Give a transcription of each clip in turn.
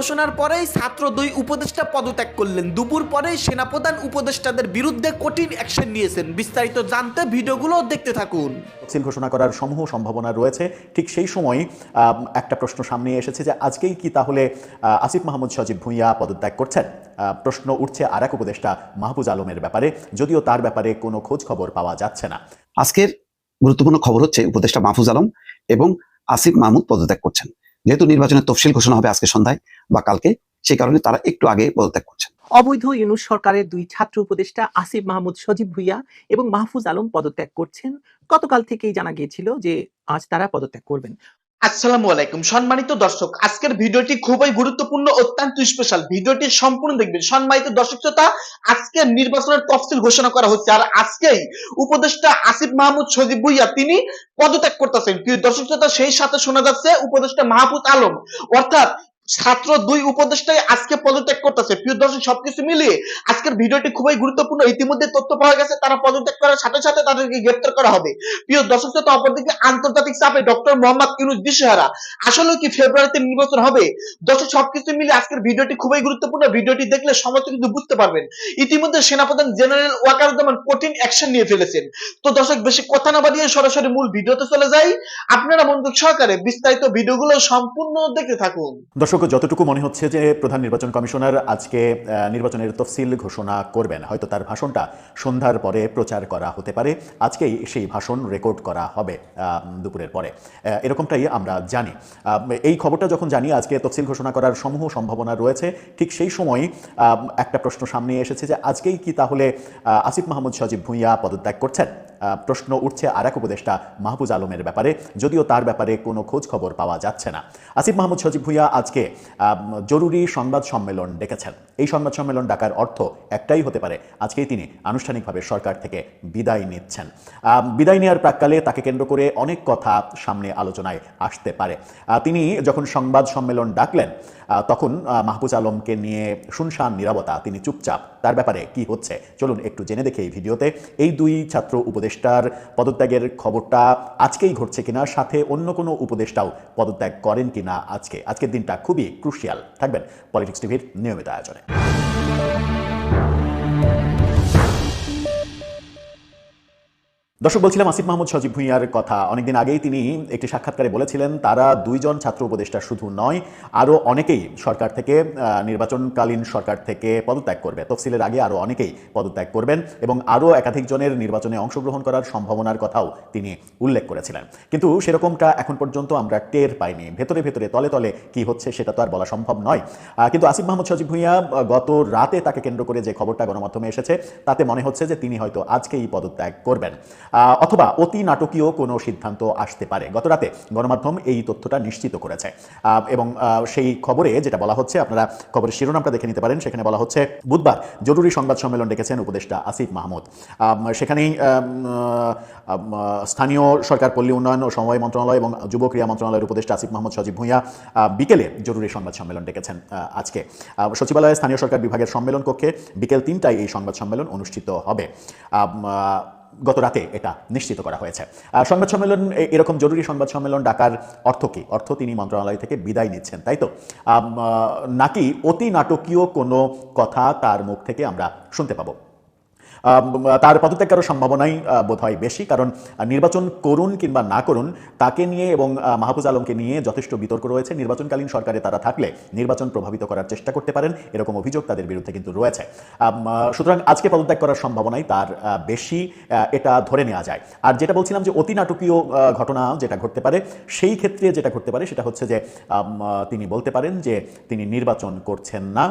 ঘোষণার পরেই ছাত্র দুই উপদেষ্টা পদত্যাগ করলেন। দুপুর পরেই সেনাপ্রধান উপদেষ্টাদের বিরুদ্ধে কঠিন অ্যাকশন নিয়েছেন। বিস্তারিত জানতে ভিডিওগুলো দেখতে থাকুন। তফসিল ঘোষণা করার সমূহ সম্ভাবনা রয়েছে। ঠিক সেই সময় একটা প্রশ্ন সামনে এসেছে যে আজকেই কি তাহলে আসিফ মাহমুদ সজীব ভুঁইয়া পদত্যাগ করছেন? আহ, প্রশ্ন উঠছে আর এক উপদেষ্টা মাহফুজ আলমের ব্যাপারে। যদিও তার ব্যাপারে কোনো খোঁজ খবর পাওয়া যাচ্ছে না। আজকের গুরুত্বপূর্ণ খবর হচ্ছে উপদেষ্টা মাহফুজ আলম এবং আসিফ মাহমুদ পদত্যাগ করছেন। যেহেতু নির্বাচনের তফসিল ঘোষণা হবে আজকে সন্ধ্যায় বা কালকে, সেই কারণে তারা একটু আগে পদত্যাগ করছেন। অবৈধ ইউনুস সরকারের দুই ছাত্র উপদেষ্টা আসিফ মাহমুদ সজীব ভুইয়া এবং মাহফুজ আলম পদত্যাগ করছেন। গতকাল থেকেই জানা গিয়েছিল যে আজ তারা পদত্যাগ করবেন। আসসালামু আলাইকুম। সম্মানিত দর্শক, আজকের ভিডিওটি খুবই গুরুত্বপূর্ণ, অত্যন্ত স্পেশাল ভিডিওটি সম্পূর্ণ দেখবেন। সম্মানিত দর্শক শ্রোতা, আজকের নির্বাচনের তফসিল ঘোষণা করা হচ্ছে আর আজকেই উপদেষ্টা আসিফ মাহমুদ সজীব ভুইয়া, তিনি পদত্যাগ করতেছেন। দর্শক শ্রোতা, সেই সাথে শোনা যাচ্ছে উপদেষ্টা মাহফুজ আলম। অর্থাৎ ছাত্র দুই উপদেষ্টাই আজকে পদত্যাগ করতেছে। প্রিয় দর্শক, সবকিছু মিলিয়ে আজকের ভিডিওটি খুবই গুরুত্বপূর্ণ। ইতিমধ্যে তথ্য পাওয়া গেছে, তারা পদত্যাগ করার সাথে সাথে তাদেরকে গ্রেপ্তার করা হবে। প্রিয় দর্শক, শ্রোতা, অপরদিকে আন্তর্জাতিক চাপে ডক্টর মোহাম্মদ ইউনুস দিশেহারা। আসলে কি ফেব্রুয়ারিতে নির্বাচন হবে? দর্শক, সবকিছু মিলে আজকের ভিডিওটি খুবই গুরুত্বপূর্ণ। ভিডিওটি দেখলে সমস্ত কিছু বুঝতে পারবেন। ইতিমধ্যে সেনাপ্রধান জেনারেল ওয়াকারুজ্জামান কঠিন অ্যাকশন নিয়ে ফেলেছেন। তো দর্শক, বেশি কথা না বাড়িয়ে সরাসরি মূল ভিডিওতে চলে যাই। আপনারা মনোযোগ সহকারে বিস্তারিত ভিডিওগুলো সম্পূর্ণ দেখতে থাকুন। দর্শক যতটুকু মনে হচ্ছে যে প্রধান নির্বাচন কমিশনার আজকে নির্বাচনের তফসিল ঘোষণা করবেন, হয়তো তার ভাষণটা সন্ধ্যার পরে প্রচার করা হতে পারে। আজকেই সেই ভাষণ রেকর্ড করা হবে দুপুরের পরে। এরকমটাই আমরা জানি। এই খবরটা যখন জানি, আজকে তফসিল ঘোষণা করার সমূহ সম্ভাবনা রয়েছে, ঠিক সেই সময় একটা প্রশ্ন সামনে এসেছে যে আজকেই কি তাহলে আসিফ মাহমুদ সজীব ভুঁইয়া পদত্যাগ করছেন? প্রশ্ন উঠছে আর এক উপদেষ্টা মাহবুজ আলমের ব্যাপারে যদিও তার ব্যাপারে কোনো খোঁজ খবর পাওয়া যাচ্ছে না। আসিফ মাহমুদ সজীব ভুঁইয়া আজকে জরুরি সংবাদ সম্মেলন ডেকেছেন। এই সংবাদ সম্মেলন ডাকার অর্থ একটাই হতে পারে আজকেই তিনি আনুষ্ঠানিকভাবে সরকার থেকে বিদায় নিচ্ছেন। বিদায় নেওয়ার প্রাককালে তাকে কেন্দ্র করে অনেক কথা সামনে আলোচনায় আসতে পারে। তিনি যখন সংবাদ সম্মেলন ডাকলেন তখন আহ, মাহফুজ আলমকে নিয়ে শুনশান নিরবতা তিনি চুপচাপ তার ব্যাপারে কি হচ্ছে? চলুন একটু জেনে দেখে এই ভিডিওতে। এই দুই ছাত্র উপদেষ্টার পদত্যাগের খবরটা আজকেই ঘটছে কিনা, সাথে অন্য কোনো উপদেষ্টাও পদত্যাগ করেন কিনা আজকে। আজকের দিনটা খুবই ক্রুশিয়াল থাকবেন পলিটিক্স টিভির নিয়মিত আয়োজনে। দর্শক, বলছিলাম আসিফ মাহমুদ সজীব ভুঁইয়ার কথা। অনেকদিন আগেই তিনি একটি সাক্ষাৎকারে বলেছিলেন, তারা দুইজন ছাত্র উপদেষ্টা শুধু নয়, আরও অনেকেই সরকার থেকে নির্বাচনকালীন সরকার থেকে পদত্যাগ করবে। তফসিলের আগে আরও অনেকেই পদত্যাগ করবেন এবং আরও একাধিক জনের নির্বাচনে অংশগ্রহণ করার সম্ভাবনার কথাও তিনি উল্লেখ করেছিলেন। কিন্তু সেরকমটা এখন পর্যন্ত আমরা টের পাইনি। ভেতরে ভেতরে, তলে তলে কি হচ্ছে সেটা তো আর বলা সম্ভব নয়। কিন্তু আসিফ মাহমুদ সজীব ভুঁইয়া গত রাতে তাকে কেন্দ্র করে যে খবরটা গণমাধ্যমে এসেছে, তাতে মনে হচ্ছে যে তিনি হয়তো আজকেই পদত্যাগ করবেন। অথবা অতি নাটকীয় কোনো সিদ্ধান্ত আসতে পারে। গত রাতে গণমাধ্যম এই তথ্যটা নিশ্চিত করেছে। এবং সেই খবরে যেটা বলা হচ্ছে, আপনারা খবরের শিরোনামটা দেখে নিতে পারেন। সেখানে বলা হচ্ছে, বুধবার জরুরি সংবাদ সম্মেলন ডেকেছেন উপদেষ্টা আসিফ মাহমুদ। সেখানেই স্থানীয় সরকার, পল্লী উন্নয়ন ও সমবায় মন্ত্রণালয় এবং যুব ক্রীড়া মন্ত্রণালয়ের উপদেষ্টা আসিফ মাহমুদ সজীব ভূঁইয়া বিকেলে জরুরি সংবাদ সম্মেলন ডেকেছেন আজকে। সচিবালয়ে স্থানীয় সরকার বিভাগের সম্মেলন কক্ষে বিকেল তিনটায় এই সংবাদ সম্মেলন অনুষ্ঠিত হবে। গত রাতে এটা নিশ্চিত করা হয়েছে। সংবাদ সম্মেলন এরকম জরুরি সংবাদ সম্মেলন ডাকার অর্থ কী? অর্থ তিনি মন্ত্রণালয় থেকে বিদায় নিচ্ছেন, তাই তো? নাকি অতি নাটকীয় কোনো কথা তার মুখ থেকে আমরা শুনতে পাবো? তার পদত্যাগ করার সম্ভাবনাই বোধ হয় বেশি। কারণ নির্বাচন করুন কিংবা না করুন তাকে নিয়ে এবং মাহফুজ আলমকে নিয়ে যথেষ্ট বিতর্ক রয়েছে। নির্বাচনকালীন সরকারে তারা থাকলে নির্বাচন প্রভাবিত করার চেষ্টা করতে পারেন। এরকম অভিযোগ তাদের বিরুদ্ধে কিন্তু রয়েছে। সুতরাং আজকে পদত্যাগ করার সম্ভাবনাই তার বেশি এটা ধরে নেওয়া যায়। আর যেটা বলছিলাম যে অতি নাটকীয় ঘটনা যেটা ঘটতে পারে সেই ক্ষেত্রে যেটা ঘটতে পারে সেটা হচ্ছে যে তিনি বলতে পারেন যে তিনি নির্বাচন করছেন না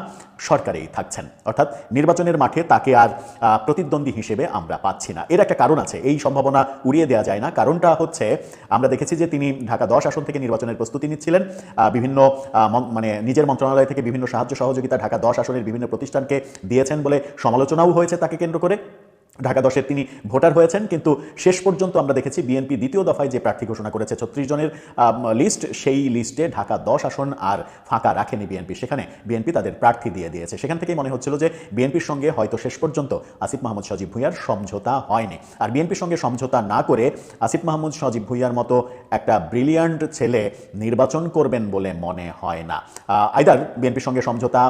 সরকারেই থাকছেন। অর্থাৎ নির্বাচনের মাঠে তাকে আর আহ, প্রতিদ্বন্দ্বী হিসেবে আমরা পাচ্ছি না। এর একটা কারণ আছে। এই সম্ভাবনা উড়িয়ে দেওয়া যায় না। কারণটা হচ্ছে, আমরা দেখেছি যে তিনি ঢাকা দশ আসন থেকে নির্বাচনের প্রস্তুতি নিচ্ছিলেন। বিভিন্ন মানে নিজের মন্ত্রণালয় থেকে বিভিন্ন সাহায্য সহযোগিতা ঢাকা দশ আসনের বিভিন্ন প্রতিষ্ঠানকে দিয়েছেন বলে সমালোচনাও হয়েছে তাকে কেন্দ্র করে। ঢাকা দশের তিনি ভোটার হয়েছেন, কিন্তু শেষ পর্যন্ত আমরা দেখেছি বিএনপি দ্বিতীয় দফায় যে প্রার্থী ঘোষণা করেছে ছত্রিশ জনের লিস্ট, সেই লিস্টে ঢাকা দশ আসন আর ফাঁকা রাখেনি বিএনপি। সেখানে বিএনপি তাদের প্রার্থী দিয়ে দিয়েছে। সেখান থেকেই মনে হচ্ছিল যে বিএনপির সঙ্গে হয়তো শেষ পর্যন্ত আসিফ মাহমুদ সজীব ভুইয়ার সমঝোতা হয়নি। আর বিএনপির সঙ্গে সমঝোতা না করে আসিফ মাহমুদ সজীব ভুইয়ার মতো একটা ব্রিলিয়ান্ট ছেলে নির্বাচন করবেন বলে মনে হয় না। আইদার বিএনপির সঙ্গে সমঝোতা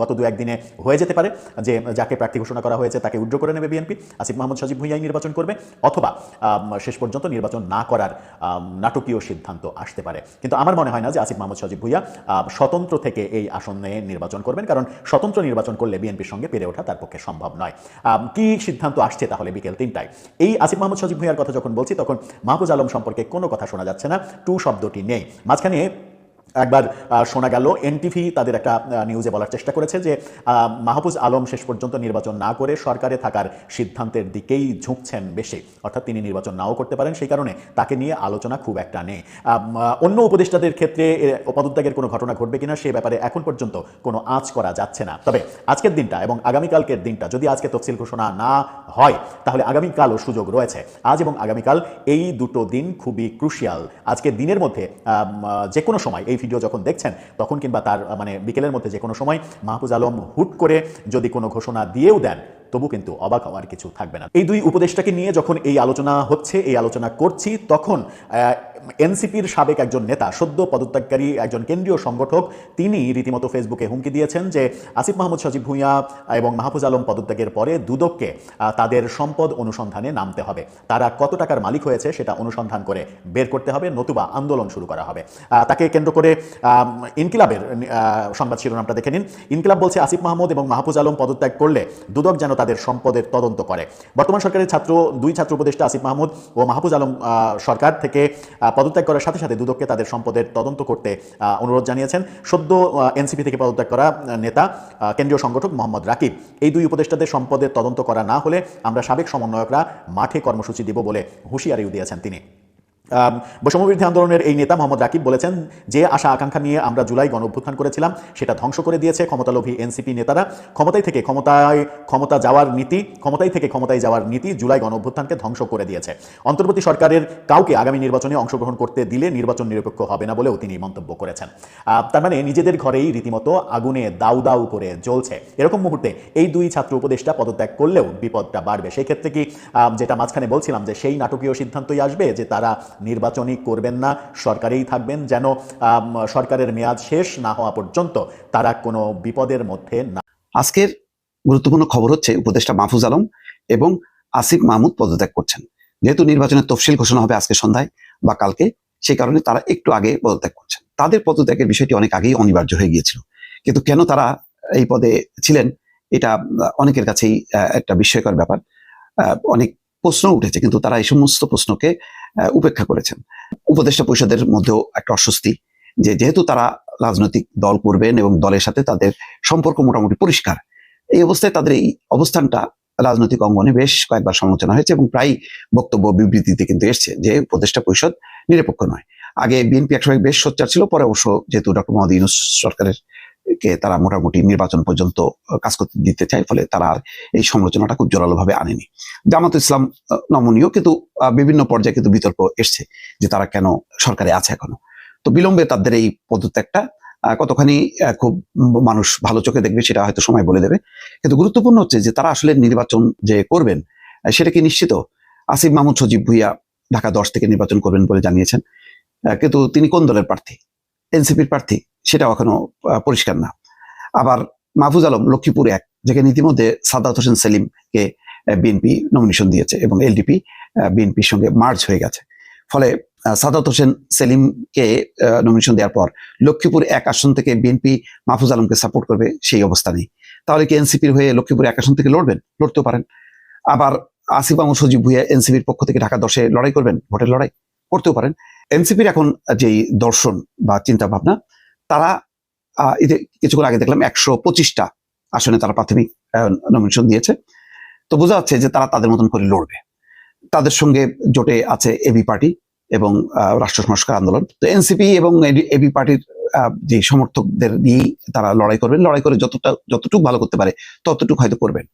গত দু একদিনে হয়ে যেতে পারে, যে যাকে প্রার্থী ঘোষণা করা হয়েছে তাকে উড্র করে নেবে বিএনপি, আসিফ মাহমুদ সজীব ভুইয়াই নির্বাচন করবে অথবা শেষ পর্যন্ত নির্বাচন না করার নাটকীয় সিদ্ধান্ত আসতে পারে। কিন্তু আমার মনে হয় না যে আসিফ মাহমুদ সজীব ভুইয়া স্বতন্ত্র থেকে এই আসনে নির্বাচন করবেন, কারণ স্বতন্ত্র নির্বাচন করলে বিএনপির সঙ্গে পেরে ওঠা তার পক্ষে সম্ভব নয়। কি সিদ্ধান্ত আসছে তাহলে বিকেল তিনটায়? এই আসিফ মাহমুদ সজীব ভুইয়ার কথা যখন বলছি, তখন মাহফুজ আলম সম্পর্কে কোনো কথা শোনা যাচ্ছে না, টু শব্দটি নেই। মাঝখানে একবার শোনা গেল, এনটিভি তাদের একটা নিউজে বলার চেষ্টা করেছে যে মাহফুজ আলম শেষ পর্যন্ত নির্বাচন না করে সরকারে থাকার সিদ্ধান্তের দিকেই ঝুঁকছেন বেশি। অর্থাৎ তিনি নির্বাচন নাও করতে পারেন, সেই কারণে তাকে নিয়ে আলোচনা খুব একটা নেই। অন্য উপদেষ্টাদের ক্ষেত্রে পদত্যাগের কোনো ঘটনা ঘটবে কিনা সে ব্যাপারে এখন পর্যন্ত কোনো আঁচ করা যাচ্ছে না। তবে আজকের দিনটা এবং আগামীকালকের দিনটা যদি আজকে তফসিল ঘোষণা না হয়, তাহলে আগামীকালও সুযোগ রয়েছে। আজ এবং আগামীকাল এই দুটো দিন খুবই ক্রুশিয়াল আজকের দিনের মধ্যে যে কোনো সময় এই ভিডিও যখন দেখছেন, তখন কিংবা তার মানে বিকেলের মধ্যে যে কোনো সময় মাহফুজ আলম হুট করে যদি কোনো ঘোষণা দিয়েও দেন, তবু কিন্তু অবাক হওয়ার কিছু থাকবে না। এই দুই উপদেশটাকে নিয়ে যখন এই আলোচনা হচ্ছে, এই আলোচনা করছি, তখন এনসিপির সাবেক একজন নেতা, সদ্য পদত্যাগকারী একজন কেন্দ্রীয় সংগঠক, তিনি রীতিমতো ফেসবুকে হুমকি দিয়েছেন যে আসিফ মাহমুদ, সজীব ভুঁইয়া এবং মাহফুজ আলম পদত্যাগের পরে দুদককে তাদের সম্পদ অনুসন্ধানে নামতে হবে। তারা কত টাকার মালিক হয়েছে সেটা অনুসন্ধান করে বের করতে হবে, নতুবা আন্দোলন শুরু করা হবে। তাকে কেন্দ্র করে ইনকিলাবের সংবাদ শিরোনামটা দেখে নিন। ইনকিলাব বলছে, আসিফ মাহমুদ এবং মাহফুজ আলম পদত্যাগ করলে দুদক যেন তাদের সম্পদের তদন্ত করে। বর্তমান সরকারের ছাত্র, দুই ছাত্র উপদেষ্টা আসিফ মাহমুদ ও মাহফুজ আলম সরকার থেকে পদত্যাগ করার সাথে সাথে দুদককে তাদের সম্পদের তদন্ত করতে অনুরোধ জানিয়েছেন। সদ্য এনসিপি থেকে পদত্যাগ করা নেতা কেন্দ্রীয় সংগঠক মোহাম্মদ রাকিব। এই দুই উপদেষ্টাদের সম্পদের তদন্ত করা না হলে আমরা সাবেক সমন্বয়করা মাঠে কর্মসূচি দিব বলে হুঁশিয়ারিও দিয়েছেন তিনি। বৈষম্যবিরোধী আন্দোলনের এই নেতা মোহাম্মদ রাকিব বলেছেন যে আশা আকাঙ্ক্ষা নিয়ে আমরা জুলাই গণ অভ্যুত্থান করেছিলাম, সেটা ধ্বংস করে দিয়েছে ক্ষমতালোভী এনসিপি নেতারা। ক্ষমতায় থেকে ক্ষমতায়, ক্ষমতা যাওয়ার নীতি, ক্ষমতায় থেকে ক্ষমতায় যাওয়ার নীতি জুলাই গণ অভ্যুত্থানকে ধ্বংস করে দিয়েছে। অন্তর্বর্তী সরকারের কাউকে আগামী নির্বাচনে অংশগ্রহণ করতে দিলে নির্বাচন নিরপেক্ষ হবে না বলেও তিনি মন্তব্য করেছেন। তার মানে নিজেদের ঘরেই রীতিমতো আগুনে দাউ দাউ করে জ্বলছে। এরকম মুহূর্তে এই দুই ছাত্র উপদেষ্টা পদত্যাগ করলেও বিপদটা বাড়বে। সেই ক্ষেত্রে কি যেটা মাঝখানে বলছিলাম যে সেই নাটকীয় সিদ্ধান্তই আসবে যে তারা নির্বাচনই করবেন না, সরকারেই থাকবেন যেন সরকারের মেয়াদ শেষ না হওয়া পর্যন্ত তারা কোনো বিপদের মধ্যে না আজকের গুরুত্বপূর্ণ খবর হচ্ছে উপদেষ্টা মাহফুজ আলম এবং আসিফ মাহমুদ পদত্যাগ করছেন। যেহেতু নির্বাচনের তফসিল ঘোষণা হবে আজকে সন্ধ্যায় বা কালকে, সেই কারণে তারা একটু আগে পদত্যাগ করছেন। তাদের পদত্যাগের বিষয়টি অনেক আগেই অনিবার্য হয়ে গিয়েছিল। কিন্তু কেন তারা এই পদে ছিলেন, এটা অনেকের কাছেই একটা বিস্ময়কর ব্যাপার। অনেক প্রশ্ন উঠেছে, কিন্তু তারা এই সমস্ত প্রশ্নকে উপেক্ষা করেছেন। উপদেষ্টা পরিষদের মধ্যেও একটা অস্বস্তি যে যেহেতু তারা রাজনৈতিক দল করবেন এবং দলের সাথে তাদের সম্পর্ক মোটামুটি পরিষ্কার, এই অবস্থায় তাদের এই অবস্থানটা রাজনৈতিক অঙ্গনে বেশ কয়েকবার সমালোচনা হয়েছে এবং প্রায় বক্তব্য বিবৃতিতে কিন্তু এসছে যে উপদেষ্টা পরিষদ নিরপেক্ষ নয়। আগে বিএনপি একসময় বেশ সোচ্চার ছিল, পরে অবশ্য যেহেতু ডক্টর মোহাম্মদ ইউনুস সরকারের কে তারা মোটামুটি নির্বাচন পর্যন্ত কাজ করতে দিতে চায়, ফলে তারা আর এই সমালোচনাটা খুব জোরালোভাবে আনেনি। জামাত ইসলাম নমনীয়, কিন্তু বিভিন্ন পর্যায়ে কিন্তু বিতর্ক এসছে যে তারা কেন সরকারে আছে এখনও। তো বিলম্বে তাদের এই পদত্যাগটা কতখানি খুব মানুষ ভালো চোখে দেখবে সেটা হয়তো সময় বলে দেবে। কিন্তু গুরুত্বপূর্ণ হচ্ছে যে তারা আসলে নির্বাচন যে করবেন সেটা কি নিশ্চিত? আসিফ মাহমুদ সজীব ভুইয়া ঢাকা দশ থেকে নির্বাচন করবেন বলে জানিয়েছেন। কিন্তু তিনি কোন দলের প্রার্থী? এনসিপির প্রার্থী। সেটাও এখনও পরিষ্কার না। আবার মাহফুজ আলম লক্ষ্মীপুর এক যেখানে ইতিমধ্যে সাদাত হোসেন সেলিমকে বিএনপি নমিনেশন দিয়েছে এবং এলডিপি বিএনপির সঙ্গে মার্জ হয়ে গেছে। ফলে সাদাত হোসেন সেলিমকে নমিনেশন দেওয়ার পর লক্ষ্মীপুর এক আসন থেকে বিএনপি মাহফুজ আলমকে সাপোর্ট করবে সেই অবস্থা নেই। তাহলে কি এনসিপির হয়ে লক্ষ্মীপুর এক আসন থেকে লড়বেন? লড়তেও পারেন। আবার আসিফ আহমদ সজীব ভুইয়া এনসিপির পক্ষ থেকে ঢাকা দশে লড়াই করবেন? ভোটের লড়াই? করতেও পারেন। এনসিপির এখন যেই দর্শন বা চিন্তা ভাবনা তারা কিছুক্ষণ আগে দেখলাম একশো পঁচিশটা আসনে তারা প্রাথমিক নমিনেশন দিয়েছে। তো বোঝা যাচ্ছে যে তারা তাদের মতন করে লড়বে। তাদের সঙ্গে জোটে আছে এবি পার্টি এবং রাষ্ট্র সংস্কার আন্দোলন। তো এনসিপি এবং এবি পার্টির যে সমর্থকদের নিয়েই তারা লড়াই করবেন লড়াই করে যতটা, যতটুকু ভালো করতে পারে ততটুকু হয়তো করবেন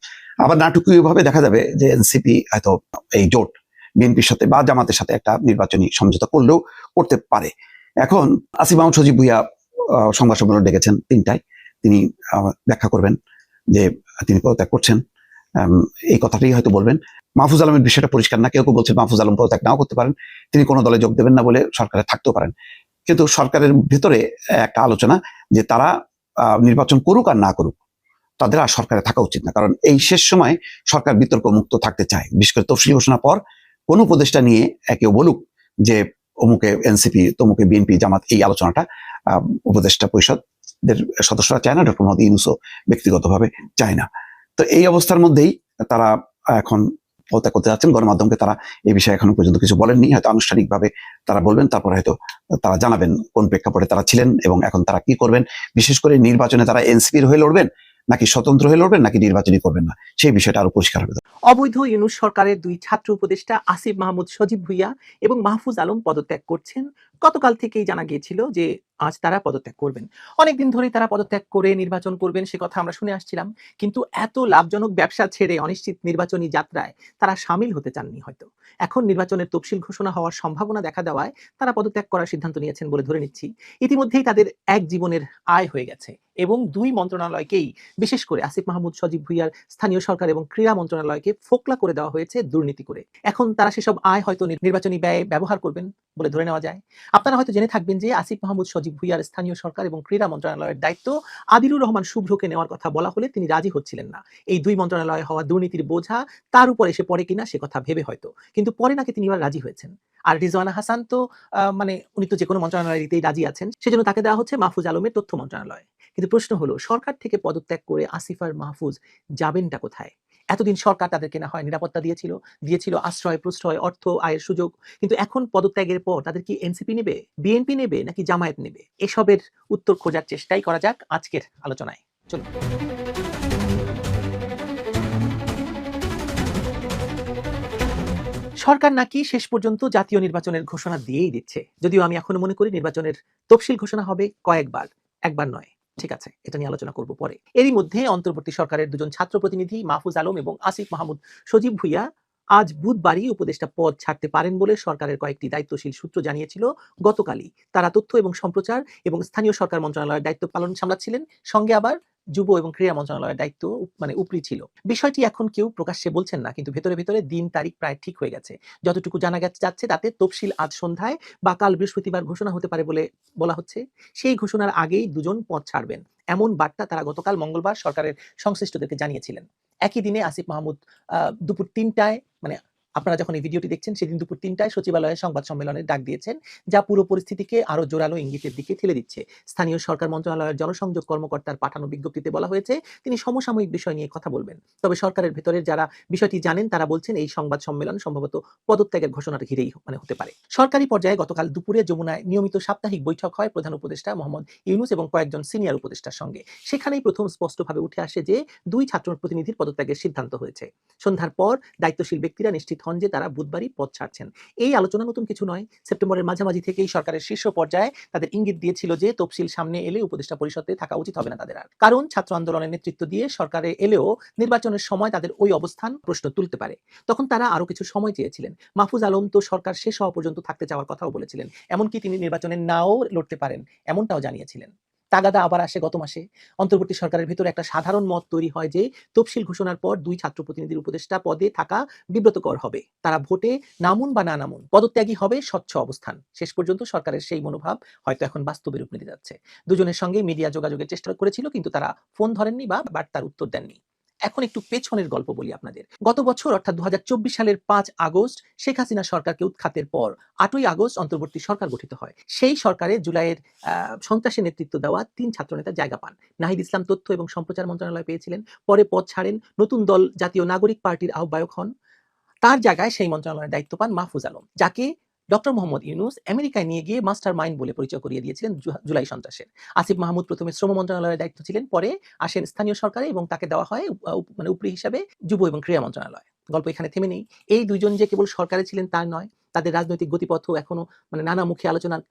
আবার নাটকীয় ভাবে দেখা যাবে যে এনসিপি হয়তো এই জোট বিএনপির সাথে বা জামাতের সাথে একটা নির্বাচনী সমঝোতা করলেও করতে পারে। এখন মাহমুদ সজীব ভুইয়া সংবাদ সম্মেলন ডেকেছেন তিনটায়। তিনি ব্যাখ্যা করবেন যে তিনি পদত্যাগ করছেন। এই কথাটাই হয়তো বলবেন। মাহফুজ আলমের বিষয়টা পরিষ্কার না, কেউ কেউ বলছেন মাহফুজ আলম পদত্যাগ নাও করতে পারেন। তিনি কোনো দলে যোগ দেবেন না বলে সরকারে থাকতেও পারেন। কিন্তু সরকারের ভেতরে একটা আলোচনা যে তারা নির্বাচন করুক আর না করুক, তাদের আর সরকারে থাকা উচিত না। কারণ এই শেষ সময় সরকার বিতর্ক মুক্ত থাকতে চায়। বিশেষ করে তফসিল ঘোষণার পর কোন উপদেষ্টা নিয়ে একে বলুক যে অমুকে এনসিপি, তমুকে বিএনপি, জামাত, এই আলোচনাটা উপদেষ্টা পরিষদের সদস্যরা চায় না, ডক্টর মোহাম্মদ ইউনুসও ব্যক্তিগতভাবে চায় না। তো এই অবস্থার মধ্যেই তারা এখন পদত্যাগ করতে যাচ্ছেন, গণমাধ্যমকে তারা এই বিষয়ে এখনও পর্যন্ত কিছু বলেননি, হয়তো আনুষ্ঠানিকভাবে তারা বলবেন, তারপর হয়তো তারা জানাবেন কোন প্রেক্ষাপটে তারা ছিলেন এবং এখন তারা কি করবেন। বিশেষ করে নির্বাচনে তারা এনসিপির হয়ে লড়বেন, নাকি স্বতন্ত্র হয়ে লড়বেন, নাকি নির্বাচনী করবেন না? সেই বিষয়টা আরও পরিষ্কার হবে। অবৈধ ইউনুস সরকারের দুই ছাত্র উপদেষ্টা আসিফ মাহমুদ সজীব ভুইয়া এবং মাহফুজ আলম পদত্যাগ করছেন। গতকাল থেকেই জানা গিয়েছিল যে আজ তারা পদত্যাগ করবেন। অনেকদিন ধরে তারা পদত্যাগ করে নির্বাচন করবেন সে কথা আমরা শুনে আসছিলাম। কিন্তু এত লাভজনক ব্যবসা ছেড়ে অনিশ্চিত নির্বাচনী যাত্রায় তারা সামিল হতে চাননি হয়তো। এখন নির্বাচনের তফসিল ঘোষণা হওয়ার সম্ভাবনা দেখা দেওয়ায় তারা পদত্যাগ করার সিদ্ধান্ত নিয়েছেন বলে ধরে নিচ্ছি। ইতিমধ্যেই তাদের এক জীবনের আয় হয়ে গেছে এবং দুই মন্ত্রণালয়কেই, বিশেষ করে আসিফ মাহমুদ, সজীব ভুইয়ার স্থানীয় সরকার এবং ক্রীড়া মন্ত্রণালয়কে ফোকলা করে দেওয়া হয়েছে দুর্নীতি করে। এখন তারা সেসব আয় হয়তো নির্বাচনী ব্যয় ব্যবহার করবেন বলে ধরে নেওয়া যায়। আপনারা হয়তো জেনে থাকবেন যে আসিফ মাহমুদ সজীব ভুইয়ার স্থানীয় সরকার এবং ক্রীড়া মন্ত্রণালয়ের দায়িত্ব আদিলুর রহমান শুভ্রকে নেওয়ার কথা বলা হলে তিনি রাজি হচ্ছিলেন না। এই দুই মন্ত্রণালয়ে হওয়া দুর্নীতির বোঝা তার উপর এসে পড়ে কিনা সে কথা ভেবে হয়তো, কিন্তু পরে নাকি তিনি এবার রাজি হয়েছেন। আর রিজওয়ানা হাসান তো মানে উনি তো যে কোনো মন্ত্রণালয়ে দিতেই রাজি আছেন, সেজন্য তাকে দেওয়া হচ্ছে মাহফুজ আলমের তথ্য মন্ত্রণালয়। কিন্তু প্রশ্ন হলো, সরকার থেকে পদত্যাগ করে আসিফ আর মাহফুজ যাবেনটা কোথায়? এতদিন সরকার তাদেরকে না হয়, নিরাপত্তা দিয়েছিল দিয়েছিল আশ্রয়, প্রশ্রয়, অর্থ, আয়ের সুযোগ। কিন্তু এখন পদত্যাগের পর তাদের কি এনসিপি নেবে, বিএনপি নেবে, নাকি জামায়াত নেবে? এসবের উত্তর খোঁজার চেষ্টাই করা যাক আজকের আলোচনায়। চলুন। সরকার নাকি শেষ পর্যন্ত জাতীয় নির্বাচনের ঘোষণা দিয়েই দিচ্ছে। যদিও আমি এখনও মনে করি নির্বাচনের তফসিল ঘোষণা হবে কয়েকবার, একবার নয়। ঠিক আছে, এটা নিয়ে আলোচনা করব পরে। এরই মধ্যে অন্তর্বর্তী সরকারের দুজন ছাত্র প্রতিনিধি মাহফুজ আলম এবং আসিফ মাহমুদ সজীব ভুইয়া আজ বুধবারই উপদেষ্টা পদ ছাড়তে পারেন বলে সরকারের কয়েকটি দায়িত্বশীল সূত্র জানিয়েছিল গতকালই। তারা তথ্য এবং সম্প্রচার এবং স্থানীয় সরকার মন্ত্রণালয়ের দায়িত্ব পালন সামলাচ্ছিলেন। সঙ্গে আবার যুব এবং ক্রীড়া মন্ত্রণালয়ের দায়িত্ব মানে উপরি ছিল। বিষয়টি এখন কেউ প্রকাশ্যে বলছেন না, কিন্তু ভেতরে ভেতরে দিন তারিখ প্রায় ঠিক হয়ে গেছে। যতটুকু জানা গেছে যাচ্ছে তাতে তফসিল আজ সন্ধ্যায় বা কাল বৃহস্পতিবার ঘোষণা হতে পারে বলে বলা হচ্ছে। সেই ঘোষণার আগেই দুজন পদ ছাড়বেন। এমন বার্তা তারা গতকাল মঙ্গলবার সরকারের সংশ্লিষ্টদেরকে জানিয়েছিলেন। একই দিনে আসিফ মাহমুদ দুপুর তিনটায় মানে আপনারা যখন এই ভিডিওটি দেখছেন, সেদিন দুপুর তিনটায় সচিবালয়ে সংবাদ সম্মেলনে ডাক দিয়েছেন, যা পুরো পরিস্থিতিকে আরও জোরালো ইঙ্গিতের দিকে ঠেলে দিচ্ছে। স্থানীয় সরকার মন্ত্রণালয়ের জনসংযোগ কর্মকর্তার পাঠানো বিজ্ঞপ্তিতে বলা হয়েছে, তিনি সমসাময়িক বিষয় নিয়ে কথা বলবেন। তবে সরকারের ভেতরের যারা বিষয়টি জানেন, তারা বলছেন এই সংবাদ সম্মেলন সম্ভবত পদত্যাগের ঘোষণাটা ঘিরেই মানে হতে পারে। সরকারি পর্যায়ে গতকাল দুপুরে যমুনায় নিয়মিত সাপ্তাহিক বৈঠক হয় প্রধান উপদেষ্টা মোহাম্মদ ইউনুস এবং কয়েকজন সিনিয়র উপদেষ্টার সঙ্গে। সেখানেই প্রথম স্পষ্টভাবে উঠে আসে যে, দুই ছাত্র প্রতিনিধির পদত্যাগের সিদ্ধান্ত হয়েছে। সন্ধ্যার পর দায়িত্বশীল ব্যক্তিরা নিশ্চিত হন যে তারা বুধবারই পদ ছাড়ছেন। এই আলোচনা নতুন কিছু নয়। সেপ্টেম্বরের মাঝামাঝি থেকেই সরকারের শীর্ষ পর্যায়ে তাদের ইঙ্গিত দিয়েছিল যে তফসিল সামনে এলে উপদেষ্টা পরিষদে থাকা উচিত হবে না তাদের আর। কারণ ছাত্র আন্দোলনের নেতৃত্ব দিয়ে সরকারে এলেও নির্বাচনের সময় তাদের ওই অবস্থান প্রশ্ন তুলতে পারে। তখন তারা আরও কিছু সময় চেয়েছিলেন। মাহফুজ আলম তো সরকার শেষ হওয়া পর্যন্ত থাকতে চাওয়ার কথাও বলেছিলেন। এমনকি তিনি নির্বাচনে নাও লড়তে পারেন, এমনটাও জানিয়েছিলেন। তাগাদা আবার আসে গত মাসে। অন্তর্বর্তী সরকারের ভিতরে একটা সাধারণ মত তৈরি হয় যে, তফসিল ঘোষণার পর দুই ছাত্র প্রতিনিধির উপদেষ্টা পদে থাকা বিব্রতকর হবে। তারা ভোটে নামুন বা না নামুন, পদত্যাগী হবে স্বচ্ছ অবস্থান। শেষ পর্যন্ত সরকারের সেই মনোভাব হয়তো এখন বাস্তবে রূপ নিতে যাচ্ছে। দুজনের সঙ্গে মিডিয়া যোগাযোগের চেষ্টা করেছিল কিন্তু তারা ফোন ধরেননি বা বার্তার উত্তর দেননি। এখন একটু পেছনের গল্প বলি আপনাদের। গত বছর, অর্থাৎ দু সালের পাঁচ আগস্ট, শেখ হাসিনা সরকারকে উৎখাতের পর আটই আগস্ট অন্তর্বর্তী সরকার গঠিত হয়। সেই সরকারে জুলাইয়ের সন্ত্রাসী নেতৃত্ব দেওয়া তিন ছাত্রনেতা জায়গা পান। নাহিদ ইসলাম তথ্য এবং সম্প্রচার মন্ত্রণালয় পেয়েছিলেন। পরে পদ ছাড়েন নতুন দল জাতীয় নাগরিক পার্টির আহ্বায়ক হন। তার জায়গায় সেই মন্ত্রণালয়ের দায়িত্ব পান মাহফুজ আলম, যাকে ডক্টর মোহাম্মদ ইউনুস আমেরিকায় নিয়ে গিয়ে মাস্টার মাইন্ড বলে পরিচয় করিয়ে দিয়েছিলেন জুলাই সন্ত্রাসের। আসিফ মাহমুদ প্রথমে শ্রম মন্ত্রণালয়ের দায়িত্ব ছিলেন পরে আসেন স্থানীয় সরকারে এবং তাকে দেওয়া হয় মানে উপরি হিসাবে যুব এবং ক্রীড়া মন্ত্রণালয়। গল্প এখানে থেমে নেই। এই দুজন যে কেবল সরকারে ছিলেন তা নয় তাদের রাজনৈতিক গতিপথ এখনও মানে নানা মুখে আলোচনার আহ,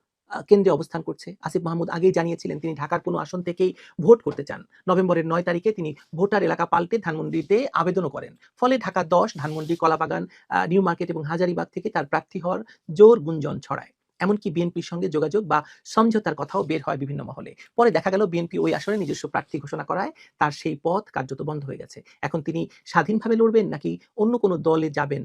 কেন্দ্রে অবস্থান করছে। আসিফ মাহমুদ আগেই জানিয়েছিলেন তিনি ঢাকার কোনো আসন থেকেই ভোট করতে চান। নভেম্বরের নয় তারিখে তিনি ভোটার এলাকা পাল্টে ধানমন্ডিতে আবেদনও করেন। ফলে ঢাকা দশ, ধানমন্ডি, কলাবাগান নিউ মার্কেট এবং হাজারিবাগ থেকে তার প্রার্থী হওয়ার জোর গুঞ্জন ছড়ায়। এমনকি বিএনপির সঙ্গে যোগাযোগ বা সমঝোতার কথাও বের হয় বিভিন্ন মহলে। পরে দেখা গেল বিএনপি ওই আসনে নিজস্ব প্রার্থী ঘোষণা করায় তার সেই পথ কার্যত বন্ধ হয়ে গেছে। এখন তিনি স্বাধীনভাবে লড়বেন নাকি অন্য কোনো দলে যাবেন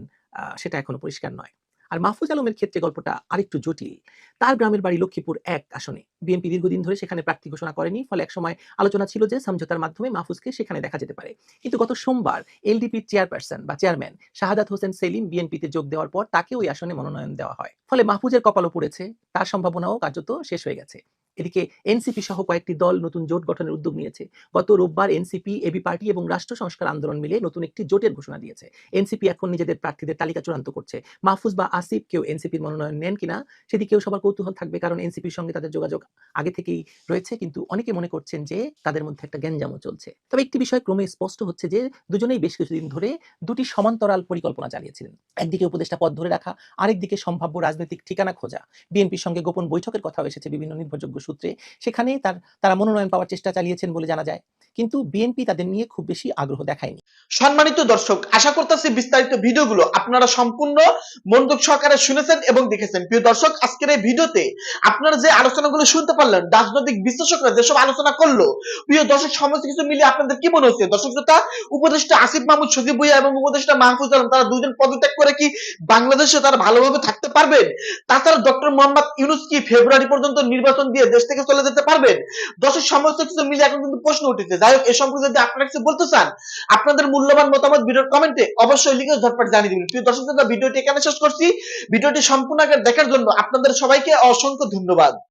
সেটা এখনও পরিষ্কার নয়। আর মাহফুজ আলমের ক্ষেত্রে গল্পটা আরেকটু জটিল। তার গ্রামের বাড়ি লক্ষ্মীপুর এক আসনে। বিএনপি দীর্ঘদিন ধরে সেখানে প্রার্থী ঘোষণা করেনি, ফলে একসময় আলোচনা ছিল যে সমঝোতার মাধ্যমে মাহফুজকে সেখানে দেখা যেতে পারে। কিন্তু গত সোমবার এলডিপির চেয়ারপারসন বা চেয়ারম্যান শাহাদাত হোসেন সেলিম বিএনপিতে যোগ দেওয়ার পর তাকে ওই আসনে মনোনয়ন দেওয়া হয়। ফলে মাহফুজের কপালও পড়েছে, তার সম্ভাবনাও কার্যত শেষ হয়ে গেছে। এদিকে এনসিপি সহ কয়েকটি দল নতুন জোট গঠনের উদ্যোগ নিয়েছে। গত রোববার এনসিপি এবি পার্টি এবং রাষ্ট্র সংস্কার আন্দোলন মিলে নতুন একটি জোটের ঘোষণা দিয়েছে। এনসিপি এখন নিজেদের প্রার্থীদের তালিকা চূড়ান্ত করছে। মাহফুজ বা আসিফ কেউ এনসিপির মনোনয়ন নেন কিনা সেদিকেও সবার কৌতূহল থাকবে কারণ এনসিপির সঙ্গে তাদের যোগাযোগ আগে থেকেই রয়েছে, কিন্তু অনেকে মনে করছেন যে তাদের মধ্যে একটা গ্যাঞ্জামও চলছে। তবে একটি বিষয় ক্রমে স্পষ্ট হচ্ছে যে দুজনেই বেশ কিছুদিন ধরে দুটি সমান্তরাল পরিকল্পনা চালিয়েছিলেন। একদিকে উপদেষ্টা পদ ধরে রাখা, আরেকদিকে সম্ভাব্য রাজনৈতিক ঠিকানা খোঁজা। বিএনপির সঙ্গে গোপন বৈঠকের কথাও এসেছে বিভিন্ন নির্ভরযোগ্য সূত্রে সেখানে তার, তারা মনোনয়ন পাওয়ার চেষ্টা চালিয়েছেন বলে জানা যায়। কিন্তু বিএনপি তাদের নিয়ে খুব বেশি আগ্রহ দেখায়নি। সম্মানিত দর্শক, আশা করতেছি বিস্তারিত ভিডিওগুলো আপনারা সম্পূর্ণ মনোযোগ সহকারে শুনেছেন এবং দেখেছেন। প্রিয় দর্শক, আজকের এই ভিডিওতে আপনারা যে আলোচনাগুলো শুনতে পারলেন, রাজনৈতিক বিশ্লেষকরা যেসব আলোচনা করল, প্রিয় দর্শক, সমস্ত কিছু মিলে আপনাদের কি মনে হচ্ছে? দর্শক শ্রোতা, উপদেষ্টা আসিফ মাহমুদ, সজীব ভুইয়া এবং উপদেষ্টা মাহফুজ আলম, তারা দুজন পদত্যাগ করে কি বাংলাদেশে তারা ভালোভাবে থাকতে পারবেন? তাছাড়া ডক্টর মোহাম্মদ ইউনুস কি ফেব্রুয়ারি পর্যন্ত নির্বাচন দিয়ে দেশ থেকে চলে যেতে পারবেন। দশের সমস্ত কিছু মিলে এখন কিন্তু প্রশ্ন উঠেছে। যাই হোক, এ সম্পর্কে যদি আপনারা কিছু বলতে চান, আপনাদের মূল্যবান মতামত ভিডিওর কমেন্টে অবশ্যই লিখে ঝটপট জানিয়ে দিবেন। প্রিয় দর্শক ভিডিওটি এখানে শেষ করছি। ভিডিওটি সম্পূর্ণ আগে দেখার জন্য আপনাদের সবাইকে অসংখ্য ধন্যবাদ।